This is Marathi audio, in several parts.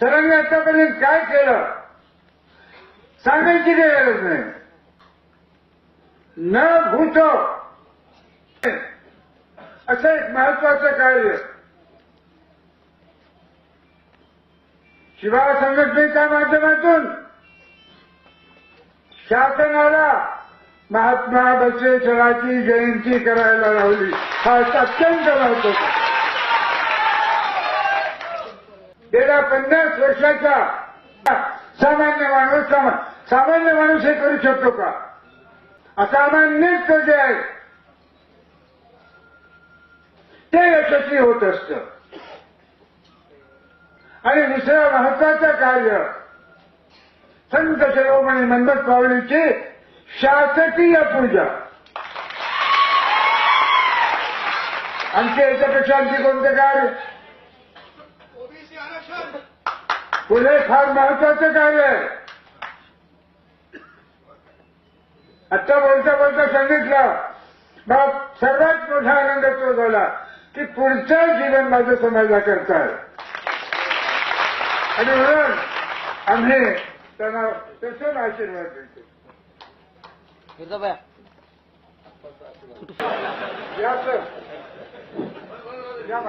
सरांनी आतापर्यंत काय केलं? सांगायची काही गरज नाही. न भूत. असं एक महत्वाचं कार्य शिवाय संघटनेच्या माध्यमातून शासनाला महात्मा बसवेश्वराची जयंती करायला लावली. हा अत्यंत महत्त्वाचा गेल्या पन्नास वर्षाचा सामान्य माणूस सामान्य माणूस हे करू शकतो का? असामान्यच जे आहे ते यशस्वी होत असत. आणि दुसरं महत्वाचं कार्य संत शिरोमणी मंदत पावलीची शासकीय पूजा. आणखी याच्यापेक्षा आणखी कोणतं कार्य? पुढे फार महत्वाचं कार्य आहे? आता बोलता बोलता सांगितलं. मग सर्वात मोठा आनंद तो झाला की पुढचं जीवन माझं समाजा करताय आणि म्हणून आम्ही त्यांना तसं आशीर्वाद देतो.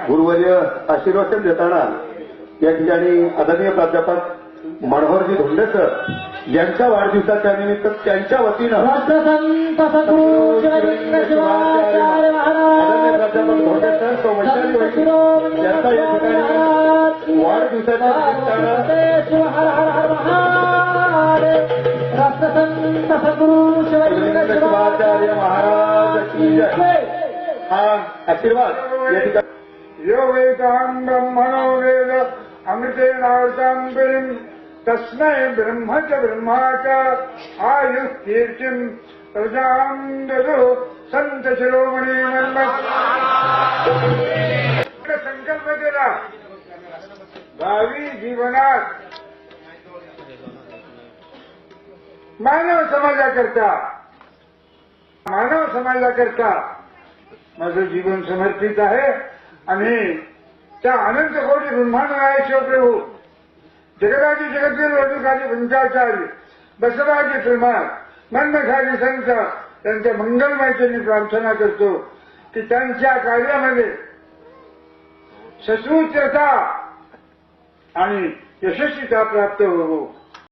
गुरुवर्य आशीर्वचन देताना या ठिकाणी आदरणीय प्राध्यापक मनोहरजी धोंडे सर यांच्या वाढदिवसाच्या निमित्त त्यांच्या वतीनं आदरणीय प्राध्यापक धोंडे सर तो वैशाली यांचा या ठिकाणी वाढदिवसाच्या निमित्तानं महाराज. हा आशीर्वाद या ठिकाणी यो वेदाम् ब्रह्मणो वेद अमृतेनावृताम् पिम् तस्मै ब्रह्म च ब्रह्मा च आयुः कीर्तिम् प्रजाम् ददु संत शिरोमणी संकल्प केला भावी जीवनात मानव समाजाकरता मानव समाजाकरता माझं जीवन समर्पित आहे। आणि त्या अनंत कोटी ब्रह्मांड आहे शिवप्रभू जगदाची जगतील वधूखाली पंचाचार्य बसवाची प्रमाण मंदखाली संत त्यांच्या मंगलमयची मी प्रार्थना करतो की त्यांच्या कार्यामध्ये ससूत्रता आणि यशस्वीता प्राप्त होऊ